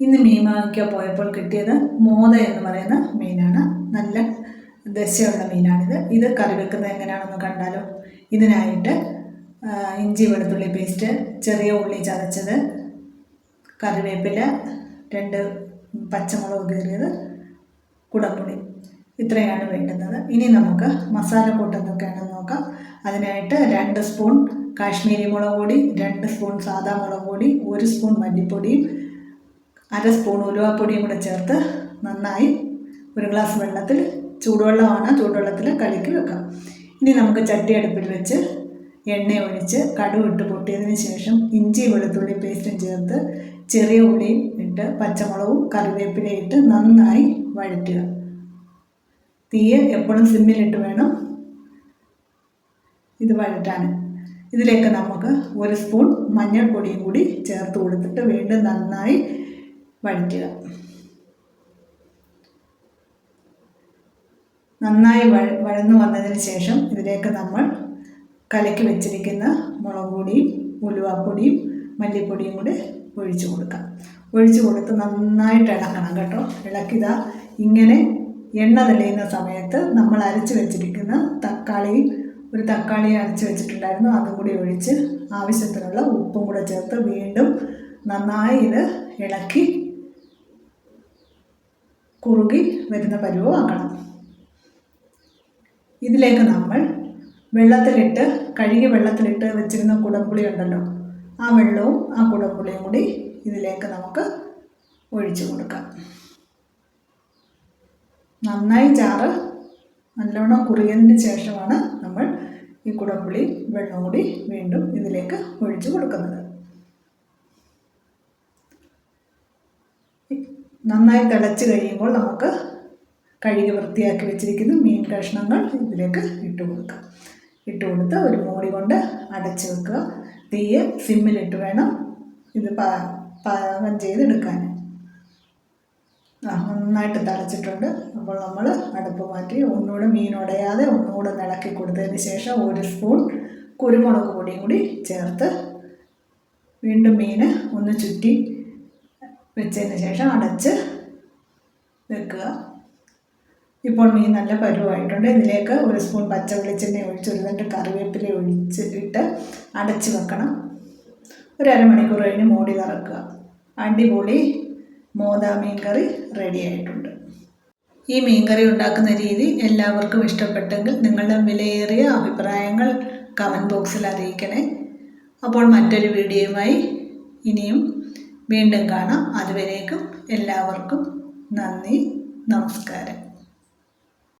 ഇന്ന് മീൻ വാങ്ങിക്കാൻ പോയപ്പോൾ കിട്ടിയത് മോദ എന്ന് പറയുന്ന മീനാണ്. നല്ല ദശയുള്ള മീനാണിത്. ഇത് കറി വെക്കുന്നത് എങ്ങനെയാണെന്ന് കണ്ടാലോ? ഇതിനായിട്ട് ഇഞ്ചി വെളുത്തുള്ളി പേസ്റ്റ് ചെറിയ ഉള്ളി ചതച്ചത് കറിവേപ്പില രണ്ട് പച്ചമുളക് കീറിയത് കുടംപുളി. ഇത്രയാണ് വേണ്ടുന്നത്. ഇനി നമുക്ക് മസാല കൂട്ട് എന്തൊക്കെയാണെന്ന് നോക്കാം. അതിനായിട്ട് രണ്ട് സ്പൂൺ കാശ്മീരി മുളക് പൊടി രണ്ട് സ്പൂൺ സാദാ മുളക് പൊടി ഒരു സ്പൂൺ മല്ലിപ്പൊടിയും അര സ്പൂൺ ഉലുവാപ്പൊടിയും കൂടെ ചേർത്ത് നന്നായി ഒരു ഗ്ലാസ് വെള്ളത്തിൽ ചൂടുവെള്ളമാണ് ചൂടുവെള്ളത്തിൽ കലക്കി വെക്കാം. ഇനി നമുക്ക് ചട്ടി അടുപ്പിൽ വെച്ച് എണ്ണ ഒഴിച്ച് കടുക് ഇട്ട് പൊട്ടിയതിന് ശേഷം ഇഞ്ചി വെളുത്തുള്ളി പേസ്റ്റും ചേർത്ത് ചെറിയ ഉള്ളിയും ഇട്ട് പച്ചമുളകും കറിവേപ്പിലയും ഇട്ട് നന്നായി വഴറ്റുക. തീയെ എപ്പോഴും സിമ്മിലിട്ട് വേണം ഇത് വഴറ്റാൻ. ഇതിലേക്ക് നമുക്ക് ഒരു സ്പൂൺ മഞ്ഞൾപ്പൊടിയും കൂടി ചേർത്ത് കൊടുത്തിട്ട് വീണ്ടും നന്നായി വഴറ്റുക. നന്നായി വഴ വഴന്നു വന്നതിന് ശേഷം ഇതിലേക്ക് നമ്മൾ കലക്കി വെച്ചിരിക്കുന്ന മുളക് പൊടിയും ഉലുവാപ്പൊടിയും മല്ലിപ്പൊടിയും കൂടി ഒഴിച്ചു കൊടുക്കാം. ഒഴിച്ചു കൊടുത്ത് നന്നായിട്ട് ഇളക്കണം കേട്ടോ. ഇളക്കിതാ ഇങ്ങനെ എണ്ണ തെളിയുന്ന സമയത്ത് നമ്മൾ അരച്ച് വെച്ചിരിക്കുന്ന തക്കാളി ഒരു തക്കാളി അരച്ച് വെച്ചിട്ടുണ്ടായിരുന്നു. അതും കൂടി ഒഴിച്ച് ആവശ്യത്തിനുള്ള ഉപ്പും കൂടെ ചേർത്ത് വീണ്ടും നന്നായി ഇത് ഇളക്കി കുറുകി വരുന്ന പരുവമാക്കണം ഇതിലേക്ക് നമ്മൾ വെള്ളത്തിലിട്ട് കഴുകി വെള്ളത്തിലിട്ട് വെച്ചിരുന്ന കുടംപുളി ഉണ്ടല്ലോ ആ വെള്ളവും ആ കുടംപുളിയും കൂടി ഇതിലേക്ക് നമുക്ക് ഒഴിച്ചു കൊടുക്കാം. നന്നായി ചാറ് നല്ലോണം കുറിയതിന് ശേഷമാണ് നമ്മൾ ഈ കുടംപുളി വെള്ളം കൂടി വീണ്ടും ഇതിലേക്ക് ഒഴിച്ചു കൊടുക്കുന്നത്. നന്നായി തിളച്ച് കഴിയുമ്പോൾ നമുക്ക് കഴുകി വൃത്തിയാക്കി വെച്ചിരിക്കുന്ന മീൻ കഷ്ണങ്ങൾ ഇതിലേക്ക് ഇട്ട് കൊടുക്കാം. ഇട്ട് കൊടുത്ത് ഒരു മൂടി കൊണ്ട് അടച്ച് വെക്കുക. തീയെ സിമ്മിലിട്ട് വേണം ഇത് പാകം ചെയ്തെടുക്കാൻ നന്നായിട്ട് തിളച്ചിട്ടുണ്ട്. അപ്പോൾ നമ്മൾ അടുപ്പ് മാറ്റി ഒന്നുകൂടെ മീൻ ഉടയാതെ ഒന്നുകൂടെ ഇളക്കി കൊടുത്തതിന് ശേഷം ഒരു സ്പൂൺ കുരുമുളക് പൊടിയും കൂടി ചേർത്ത് വീണ്ടും മീൻ ഒന്ന് ചുറ്റി വെച്ചതിന് ശേഷം അടച്ച് വെക്കുക. ഇപ്പോൾ മീൻ നല്ല പരുവായിട്ടുണ്ട്. ഇതിലേക്ക് ഒരു സ്പൂൺ പച്ച വെളിച്ചെണ്ണ ഒഴിച്ച് ഒരു രണ്ട് കറിവേപ്പില ഒഴിച്ച് ഇട്ട് അടച്ച് വെക്കണം. ഒരു അരമണിക്കൂർ കഴിഞ്ഞ് മോടി കറക്കുക. അടിപൊളി മോദ മീൻ കറി റെഡി ആയിട്ടുണ്ട്. ഈ മീൻ കറി ഉണ്ടാക്കുന്ന രീതി എല്ലാവർക്കും ഇഷ്ടപ്പെട്ടെങ്കിൽ നിങ്ങളുടെ വിലയേറിയ അഭിപ്രായങ്ങൾ കമന്റ് ബോക്സിൽ അറിയിക്കണേ. അപ്പോൾ മറ്റൊരു വീഡിയോയുമായി ഇനിയും വീണ്ടും കാണാം. അതുവരേക്കും എല്ലാവർക്കും നന്ദി നമസ്കാരം.